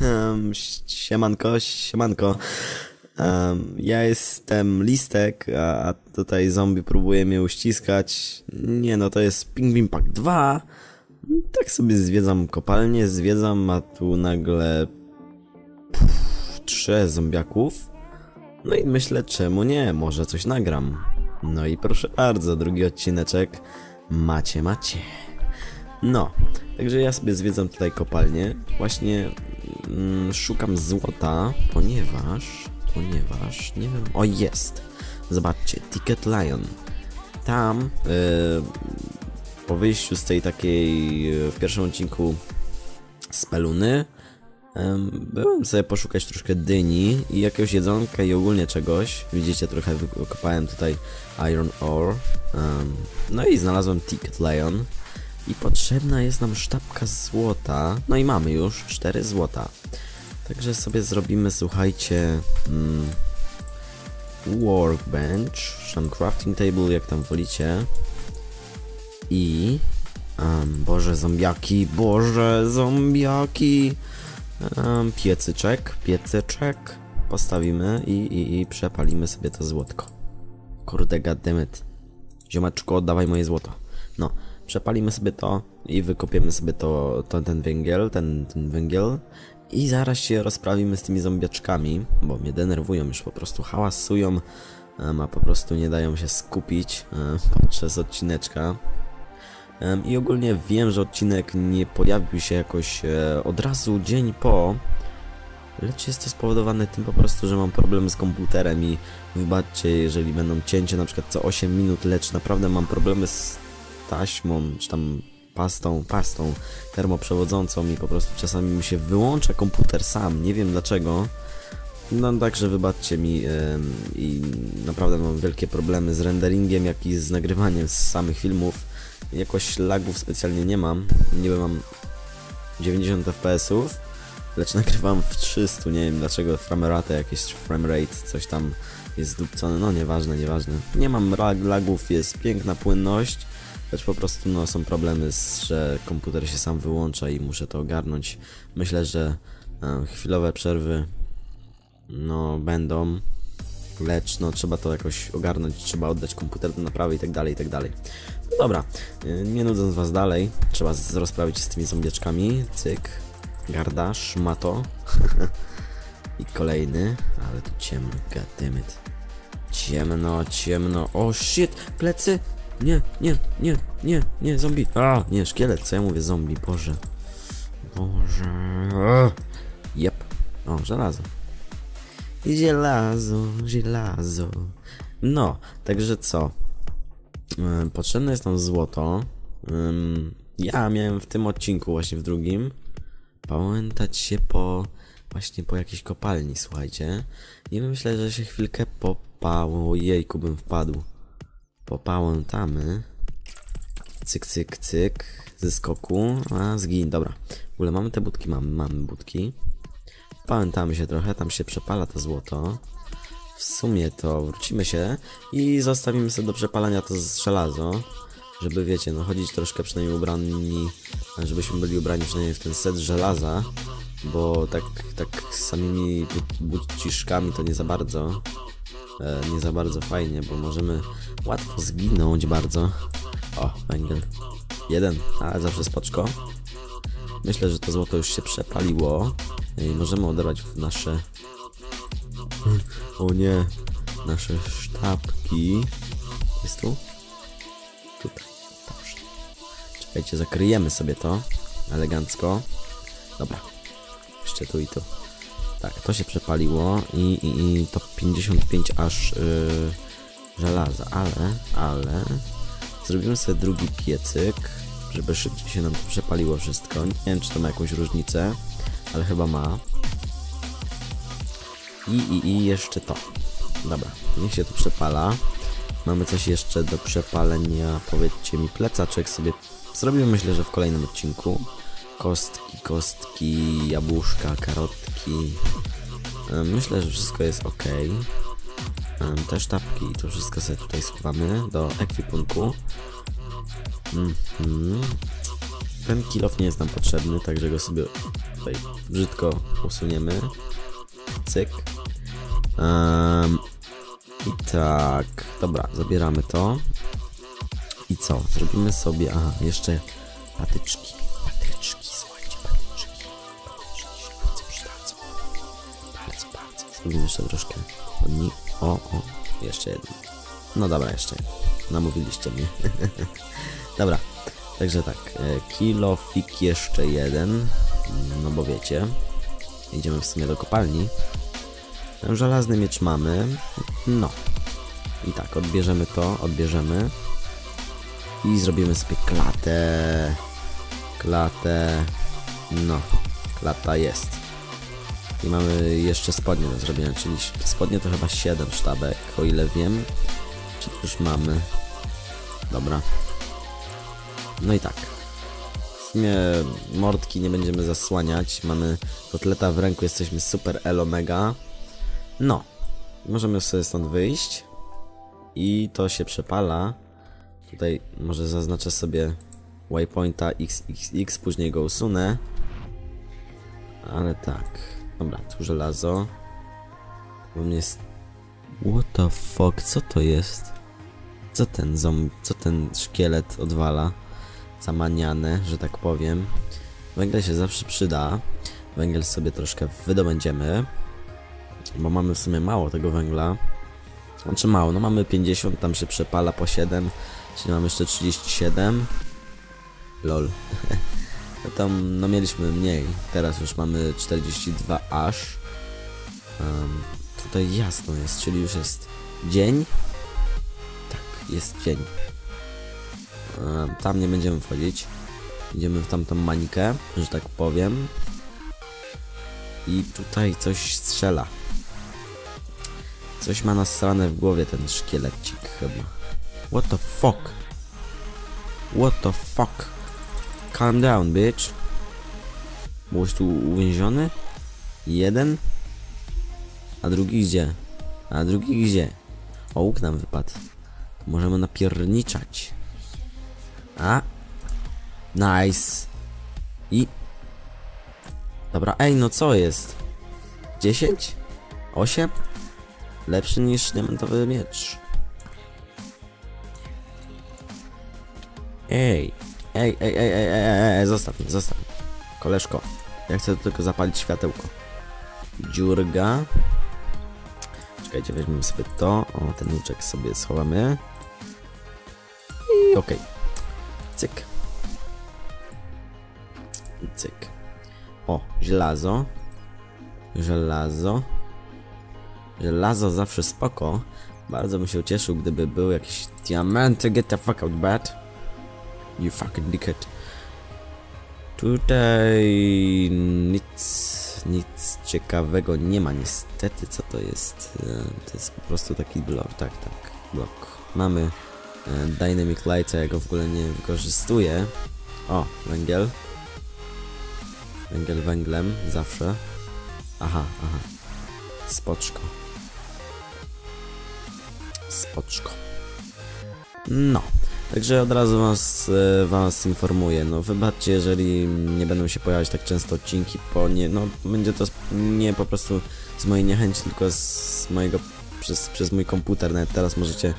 Um, siemanko, siemanko. Um, ja jestem Listek, a, a tutaj zombie próbuje mnie uściskać. Nie no, to jest Pingwin Pack 2. Tak sobie zwiedzam kopalnię, zwiedzam, a tu nagle... Pff, trzech zombiaków. No i myślę, czemu nie, może coś nagram. No i proszę bardzo, drugi odcineczek. Macie, macie. No, także ja sobie zwiedzam tutaj kopalnię. Właśnie mm, szukam złota, ponieważ, ponieważ, nie wiem, o jest. Zobaczcie, Ticket Lion. Tam, yy, po wyjściu z tej takiej, yy, w pierwszym odcinku speluny, Byłem sobie poszukać troszkę dyni i jakiegoś jedzonka i ogólnie czegoś. Widzicie, trochę wykopałem tutaj Iron Ore. No i znalazłem Ticket Lion. I potrzebna jest nam sztabka złota. No i mamy już 4 złota. Także sobie zrobimy, słuchajcie, mm, workbench, tam crafting table, jak tam wolicie. I... Um, boże, zombiaki, boże, zombiaki. Um, piecyczek, piecyczek postawimy i, i, i przepalimy sobie to złotko. Kurde, goddammit. Ziomeczko, oddawaj moje złoto. No, przepalimy sobie to i wykopiemy sobie to, to ten węgiel, ten, ten węgiel i zaraz się rozprawimy z tymi zombiaczkami, bo mnie denerwują, już po prostu hałasują, a po prostu nie dają się skupić podczas odcineczka. I ogólnie wiem, że odcinek nie pojawił się jakoś e, od razu dzień po, lecz jest to spowodowane tym po prostu, że mam problem z komputerem i wybaczcie, jeżeli będą cięcie na przykład co 8 minut, lecz naprawdę mam problemy z taśmą, czy tam pastą, pastą termoprzewodzącą i po prostu czasami mi się wyłącza komputer sam, nie wiem dlaczego. No także wybaczcie mi yy, i naprawdę mam wielkie problemy z renderingiem, jak i z nagrywaniem z samych filmów. Jakoś lagów specjalnie nie mam, niby mam 90 fps-ów, lecz nagrywam w 300, nie wiem dlaczego framerate, jakieś framerate, coś tam jest zdupcone, no nieważne, nieważne. Nie mam lagów, jest piękna płynność, lecz po prostu no, są problemy, z, że komputer się sam wyłącza i muszę to ogarnąć. Myślę, że e, chwilowe przerwy no będą, lecz no trzeba to jakoś ogarnąć, trzeba oddać komputer do naprawy i tak dalej, i tak dalej. No dobra, e, nie nudząc was dalej, trzeba rozprawić się z tymi zombieczkami, cyk, garda, szmato i kolejny, ale tu ciemno, goddammit. Ciemno, ciemno, o oh, shit, plecy, nie, nie, nie, nie, nie, zombie. A, nie, szkielet, co ja mówię, zombie, Boże. Boże. Jep. O, żelazo. Żelazo, żelazo. No, także co? Potrzebne jest nam złoto. Ja miałem w tym odcinku, właśnie w drugim, pamiętać się po właśnie po jakiejś kopalni, słuchajcie. I myślę, że się chwilkę popało. Jejku, bym wpadł popałętamy. Cyk, cyk, cyk. Ze skoku. A, zgin, dobra. W ogóle mamy te budki, mamy, mamy budki. Pałętamy się trochę, tam się przepala to złoto. W sumie to wrócimy się i zostawimy sobie do przepalania to z żelazo. Żeby, wiecie, no chodzić troszkę przynajmniej ubrani, żebyśmy byli ubrani przynajmniej w ten set żelaza. Bo tak, tak samymi buciszkami to nie za bardzo. E, nie za bardzo fajnie, bo możemy łatwo zginąć bardzo. O, węgiel. Jeden, ale zawsze spoczko. Myślę, że to złoto już się przepaliło i możemy odebrać nasze... O nie, nasze sztabki. Jest tu? Tutaj, dobrze. Czekajcie, zakryjemy sobie to elegancko. Dobra, jeszcze tu i tu. Tak, to się przepaliło i, i, i to 55 aż yy, żelaza, ale, ale zrobimy sobie drugi piecyk, żeby szybciej się nam to przepaliło wszystko. Nie wiem, czy to ma jakąś różnicę, ale chyba ma. I, i, i jeszcze to. Dobra, niech się to przepala. Mamy coś jeszcze do przepalenia, powiedzcie mi, plecaczek sobie zrobimy myślę, że w kolejnym odcinku. Kostki, kostki, jabłuszka, karotki. Myślę, że wszystko jest ok. Te sztabki, to wszystko sobie tutaj schowamy do ekwipunku. Mm -hmm. Ten kilof nie jest nam potrzebny, także go sobie tutaj brzydko usuniemy. Cyk. Um, I tak, dobra, zabieramy to. I co? Zrobimy sobie, aha, jeszcze patyczki. Zrobimy jeszcze troszkę od nich. O, o, jeszcze jedno. No dobra, jeszcze. Namówiliście mnie. dobra, także tak. e, Kilofik jeszcze jeden. No bo wiecie. Idziemy w sumie do kopalni. Żelazny miecz mamy. No. I tak, odbierzemy to, odbierzemy. I zrobimy sobie klatę. Klatę. No, klata jest. I mamy jeszcze spodnie do zrobienia, czyli spodnie to chyba 7 sztabek, o ile wiem. Czy już mamy? Dobra. No i tak. W sumie mordki nie będziemy zasłaniać. Mamy kotleta w ręku, jesteśmy super elo mega. No. Możemy sobie stąd wyjść. I to się przepala. Tutaj może zaznaczę sobie waypointa XXX, później go usunę. Ale tak. Dobra, tu żelazo. Bo mnie jest... What the fuck, co to jest? Co ten zom... co ten szkielet odwala? Zamaniane, że tak powiem. Węgiel się zawsze przyda. Węgiel sobie troszkę wydobędziemy. Bo mamy w sumie mało tego węgla. Znaczy mało, no mamy 50, tam się przepala po 7. Czyli mamy jeszcze 37. Lol. tam, no mieliśmy mniej. Teraz już mamy 42 aż. Um, tutaj jasno jest, czyli już jest dzień. Tak, jest dzień. Um, tam nie będziemy wchodzić. Idziemy w tamtą manikę, że tak powiem. I tutaj coś strzela. Coś ma nasrane w głowie ten szkielecik chyba. What the fuck? What the fuck? Calm down, bitch. Byłeś tu uwięziony? Jeden? A drugi gdzie? A drugi gdzie? O, łuk nam wypadł. Możemy napierniczać. A? Nice. I... Dobra, ej, no co jest? 10? 8? Lepszy niż diamentowy miecz. Ej, ej, ej, ej, ej, ej, ej, ej, zostaw mnie, zostaw mnie. Koleżko, ja chcę tylko zapalić światełko. Dziurga. Czekajcie, weźmiemy sobie to. O, ten łuczek sobie schowamy. I okej. Okay. Cyk. Cyk. O, żelazo. Żelazo. Żelazo zawsze spoko. Bardzo bym się ucieszył, gdyby był jakiś diamenty. Get the fuck out, bad. You fucking dickhead. Tutaj nic, nic ciekawego nie ma niestety. Co to jest? E, to jest po prostu taki blok, tak, tak, blok. Mamy e, Dynamic Light, ja go w ogóle nie wykorzystuję. O, węgiel. Węgiel węglem, zawsze. Aha, aha. Spoczko. Spoczko. No. Także od razu was, e, was informuję, no wybaczcie, jeżeli nie będą się pojawiać tak często odcinki, bo nie, no będzie to nie po prostu z mojej niechęci, tylko z mojego, przez, przez mój komputer, nawet teraz możecie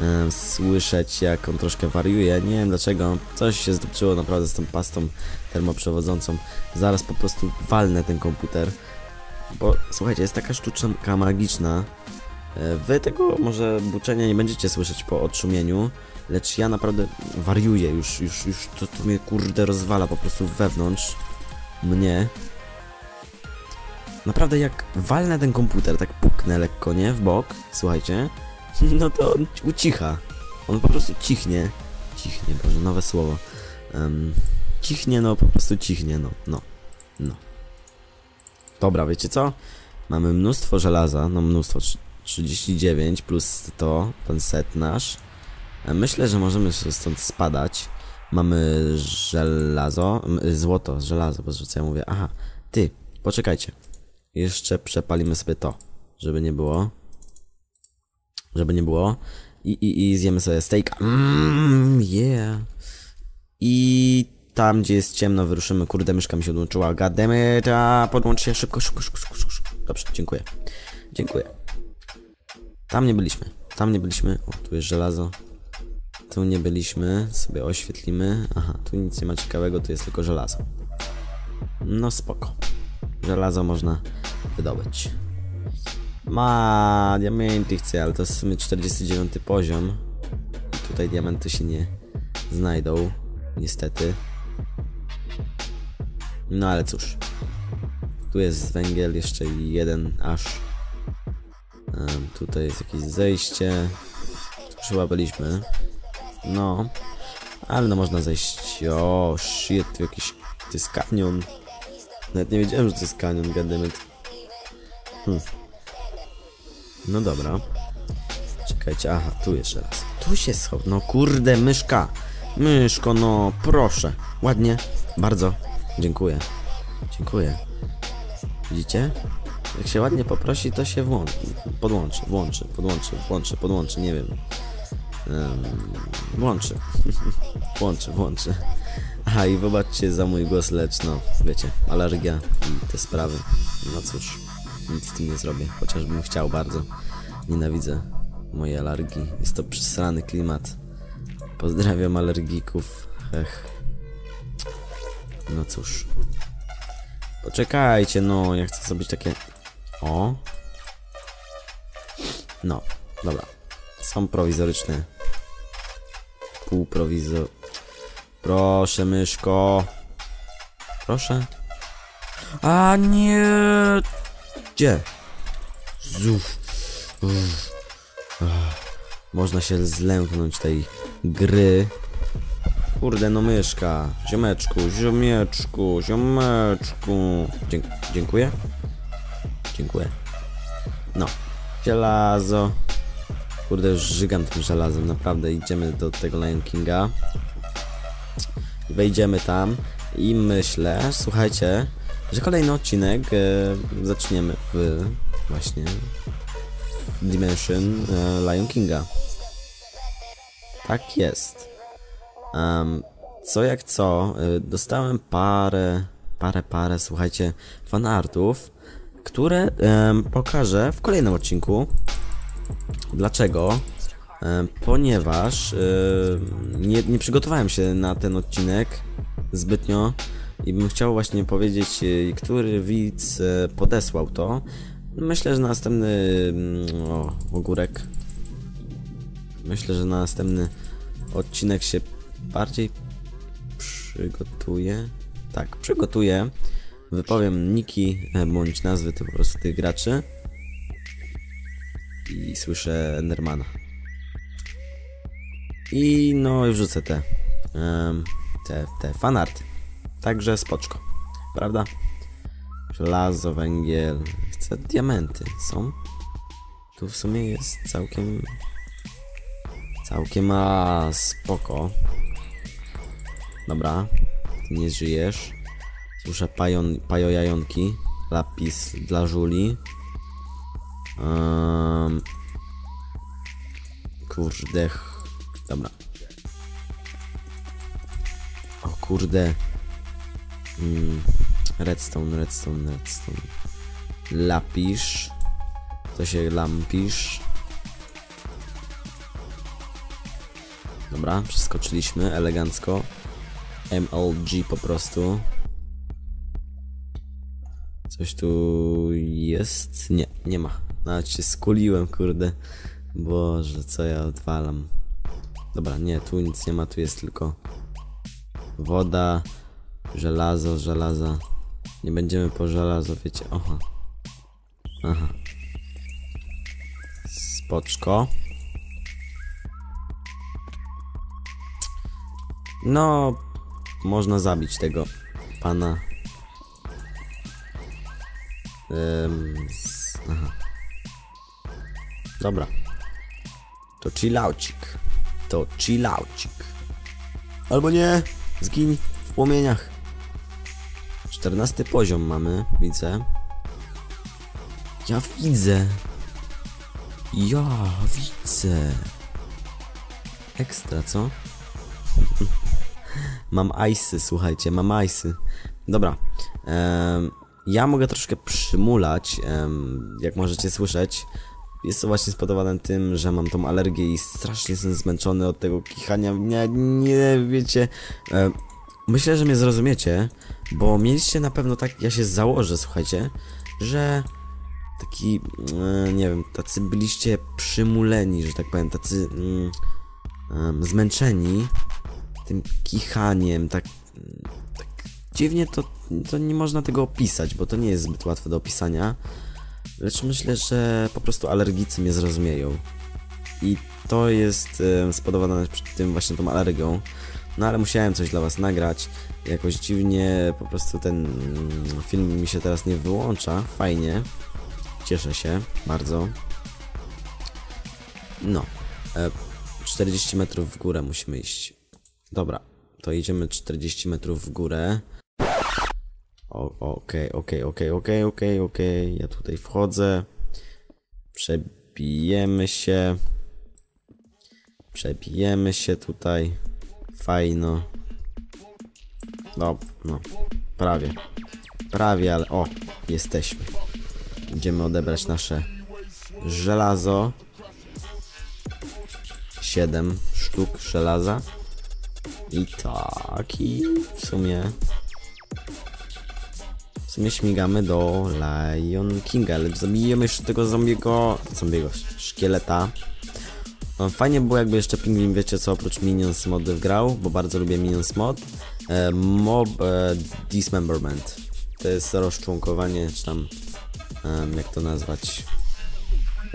e, słyszeć jak on troszkę wariuje, nie wiem dlaczego, coś się zdupczyło naprawdę z tą pastą termoprzewodzącą, zaraz po prostu walnę ten komputer, bo słuchajcie, jest taka sztuczka magiczna, e, Wy tego może buczenia nie będziecie słyszeć po odszumieniu, lecz ja naprawdę wariuję, już, już, już to, to mnie kurde rozwala po prostu wewnątrz mnie. Naprawdę jak walnę ten komputer, tak puknę lekko, nie? W bok, słuchajcie, no to on ucicha. On po prostu cichnie. Cichnie, Boże, nowe słowo. Um, cichnie, no po prostu cichnie, no, no, no. Dobra, wiecie co? Mamy mnóstwo żelaza, no mnóstwo, 39 plus to, ten set nasz. Myślę, że możemy stąd spadać. Mamy żelazo, złoto, żelazo, bo co ja mówię. Aha, ty, poczekajcie. Jeszcze przepalimy sobie to, żeby nie było. Żeby nie było. I, i, i zjemy sobie steak. Mmm, yeah. I tam, gdzie jest ciemno, wyruszymy. Kurde, myszka mi się odłączyła. Goddammit, podłącz się szybko, szybko, szybko, szybko, szybko. Dobrze, dziękuję. Dziękuję. Tam nie byliśmy. Tam nie byliśmy. O, tu jest żelazo. Tu nie byliśmy. Sobie oświetlimy. Aha, tu nic nie ma ciekawego, tu jest tylko żelazo. No spoko. Żelazo można wydobyć. Ma diamenty chcę, ale to jest w sumie 49 poziom. Tutaj diamenty się nie znajdą. Niestety. No ale cóż. Tu jest węgiel, jeszcze jeden aż. Em, tutaj jest jakieś zejście. Tu chyba byliśmy. No. Ale no można zejść. O, shit, tu jakiś... To jest kanion. Nawet nie wiedziałem, że to jest kanion. Hmm. No dobra. Czekajcie, aha, tu jeszcze raz. Tu się schował. No kurde, myszka. Myszko, no proszę. Ładnie. Bardzo. Dziękuję. Dziękuję. Widzicie? Jak się ładnie poprosi, to się włączy. Podłączy, włączy, podłączy, włączy, podłączy, nie wiem. Um, włączy. włączy, włączy. Aha, i wybaczcie za mój głos, lecz no, wiecie, alergia i te sprawy. No cóż, nic z tym nie zrobię, chociażbym chciał bardzo. Nienawidzę mojej alergii. Jest to przesrany klimat. Pozdrawiam alergików. Ech. No cóż. Poczekajcie, no, ja chcę zrobić takie... O. No, dobra. Są prowizoryczne. Półprowizor... Proszę, myszko. Proszę. A nie. Gdzie? Zuf. Można się zlęknąć tej gry. Kurde, no myszka. Ziomeczku, ziomeczku, ziomeczku. Dzie dziękuję. Dziękuję. No. Żelazo. Kurde, już żygam tym żelazem, naprawdę. Idziemy do tego Lion Kinga. Wejdziemy tam i myślę, słuchajcie, że kolejny odcinek e, zaczniemy w właśnie Dimension e, Lion Kinga. Tak jest. Um, co jak co, e, dostałem parę, parę, parę, słuchajcie, fanartów, które em, pokażę w kolejnym odcinku. Dlaczego? E, ponieważ e, nie, nie przygotowałem się na ten odcinek zbytnio i bym chciał właśnie powiedzieć, e, który widz podesłał to. Myślę, że następny mm, o, ogórek. Myślę, że na następny odcinek się bardziej przygotuje. Tak, przygotuję. Wypowiem niki bądź nazwy tych po prostu tych graczy. I słyszę Endermana. I no wrzucę te, em, te, te fanarty. Także spoczko, prawda? Żelazo, węgiel, chcę diamenty, są? Tu w sumie jest całkiem, całkiem a spoko. Dobra, ty nie żyjesz. Słyszę pajon, pajojajonki, lapis dla żuli. Um, kurde, Dobra. O kurde. Mm, redstone, redstone, redstone. Lapisz. To się lampisz. Dobra, przeskoczyliśmy elegancko. MLG po prostu. Coś tu jest? Nie, nie ma. Nawet się skuliłem, kurde. Boże, co ja odwalam. Dobra, nie, tu nic nie ma, tu jest tylko woda, żelazo, żelaza. Nie będziemy po żelazo, wiecie, oha. Aha. Spoczko. No, można zabić tego pana. Ym, z, aha. Dobra. To chillaucik. To chillaucik. Albo nie, zgiń w płomieniach. 14 poziom mamy, widzę. Ja widzę. Ja widzę. Ekstra, co? Mam icy, słuchajcie, mam icy. Dobra. em, ja mogę troszkę przymulać, jak możecie słyszeć. Jest to właśnie spowodowane tym, że mam tą alergię i strasznie jestem zmęczony od tego kichania. Nie, nie wiecie. myślę, że mnie zrozumiecie, bo mieliście na pewno tak, ja się założę, słuchajcie, że taki, e, nie wiem, tacy byliście przymuleni, że tak powiem, tacy mm, zmęczeni tym kichaniem, tak dziwnie to, to nie można tego opisać, bo to nie jest zbyt łatwe do opisania, lecz myślę, że po prostu alergicy mnie zrozumieją. I to jest e, spowodowane tym właśnie tą alergią. No ale musiałem coś dla was nagrać. Jakoś dziwnie po prostu ten mm, film mi się teraz nie wyłącza. Fajnie. Cieszę się bardzo. No. E, 40 metrów w górę musimy iść. Dobra. To idziemy 40 metrów w górę. Okej, okej, okej, okej, okej, okej. Ja tutaj wchodzę. Przebijemy się. Przebijemy się tutaj. Fajno. No, no. Prawie. Prawie, ale o, jesteśmy. Idziemy odebrać nasze żelazo. 7 sztuk żelaza. I tak, i w sumie. Sumie śmigamy do Lion Kinga, lecz zabijemy jeszcze tego zombiego. zombiego szkieleta. No, Fajnie było jakby jeszcze Pingwin, wiecie co, oprócz Minions mody wgrał, bo bardzo lubię Minions mod. E, mob e, Dismemberment. To jest rozczłonkowanie, czy tam, jak to nazwać,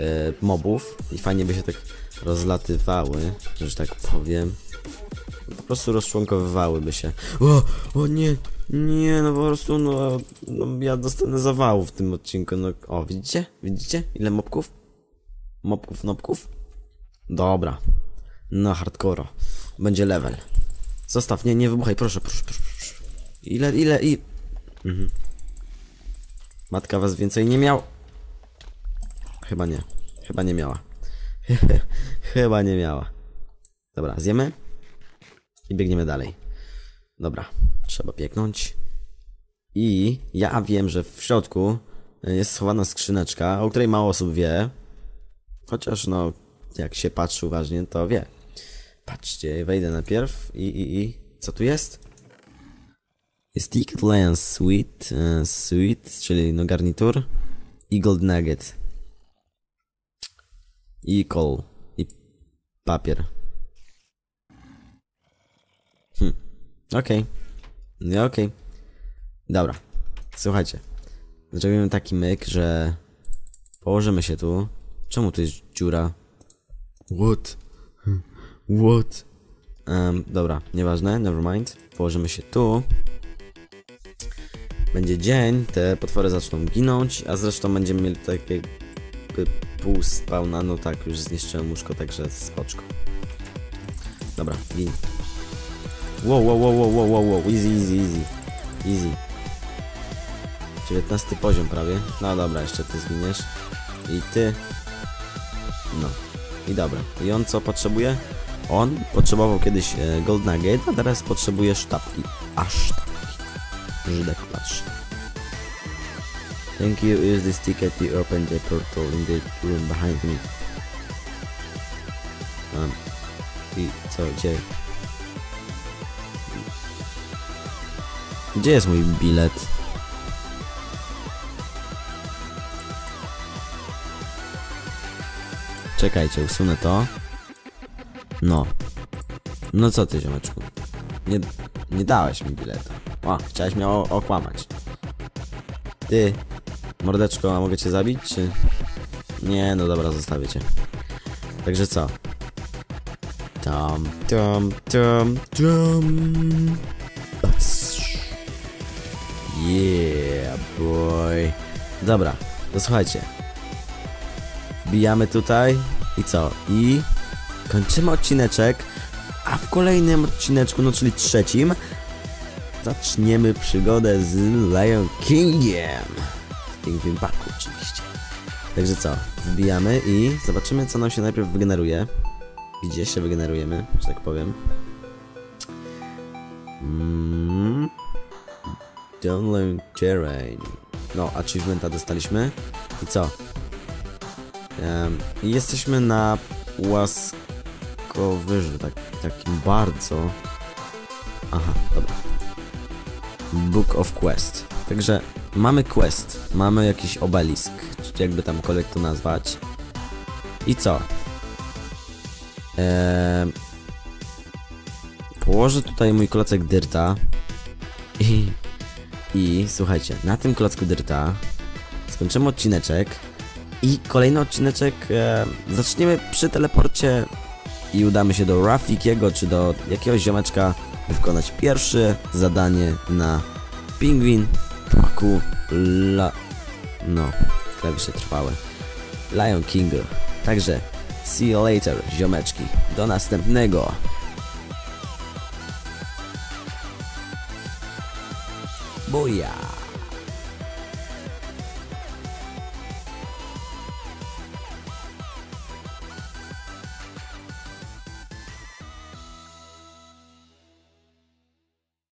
e, mobów. I fajnie by się tak rozlatywały, że tak powiem. Po prostu rozczłonkowywałyby się. O, o nie, nie, no po prostu, no, no ja dostanę zawału w tym odcinku, no, o, widzicie? Widzicie? Ile mobków? Mobków, nobków? Dobra. No hardcore. Będzie level. Zostaw, nie, nie wybuchaj, proszę, proszę, proszę, proszę. Ile, ile, i... Mhm. Matka was więcej nie miał? Chyba nie. Chyba nie miała. Chyba nie miała. Dobra, zjemy. I biegniemy dalej. Dobra, trzeba biegnąć. I ja wiem, że w środku jest schowana skrzyneczka, o której mało osób wie. Chociaż no, jak się patrzy uważnie, to wie. Patrzcie, wejdę najpierw i, i, i co tu jest? Jest Ticket Lens Sweet, e, Sweet, czyli no garnitur i Gold Nugget. I coal. I papier. Hm. Okej. No okej. Dobra. Słuchajcie. Zrobimy taki myk, że położymy się tu. Czemu tu jest dziura? What? What? Um, dobra, nieważne, never mind. Położymy się tu. Będzie dzień, te potwory zaczną ginąć, a zresztą będziemy mieli tak jakby pół spawna, no tak, już zniszczyłem łóżko, także spoczko. Dobra, gin. Wow, wow, wow, wow, wow, wow, easy, easy, easy. Easy. 19 poziom prawie. No dobra, jeszcze ty zginiesz. I ty. No. I dobra. I on co potrzebuje? On potrzebował kiedyś e, Gold Nugget, a teraz potrzebuje sztabki. A sztabki. Żydek patrzy. Thank you. Use this ticket to open the portal in the room behind me. Um, I co, gdzie? Gdzie jest mój bilet? Czekajcie, usunę to. No. No co ty, ziomeczku? Nie, nie dałeś mi biletu. O, chciałeś mnie okłamać. Ty, mordeczko, a mogę cię zabić, czy... Nie, no dobra, zostawię cię. Także co? Tam, tam, tam, tam. Yeah, boy. Dobra, to słuchajcie. Wbijamy tutaj i co? I kończymy odcineczek, a w kolejnym odcineczku, no czyli trzecim, zaczniemy przygodę z Lion Kingiem. W Kingdom Parku oczywiście. Także co? Wbijamy i zobaczymy co nam się najpierw wygeneruje. Gdzie się wygenerujemy, że tak powiem. Mm. Download terrain. No, achievementa dostaliśmy. I co? I jesteśmy na łaskowyżu, tak, takim bardzo... Aha, dobra. Book of Quest. Także mamy quest, mamy jakiś obelisk, czy jakby tamkolwiek to nazwać. I co? Eee, położę tutaj mój klocek dyrta i, i słuchajcie, na tym klocku dyrta skończymy odcineczek i kolejny odcineczek e, zaczniemy przy teleporcie i udamy się do Rafikiego czy do jakiegoś ziomeczka wykonać pierwsze zadanie na Pingwin Paku La... No, klawisze trwałe. Lion Kingu. Także, see you later, ziomeczki. Do następnego. Boya.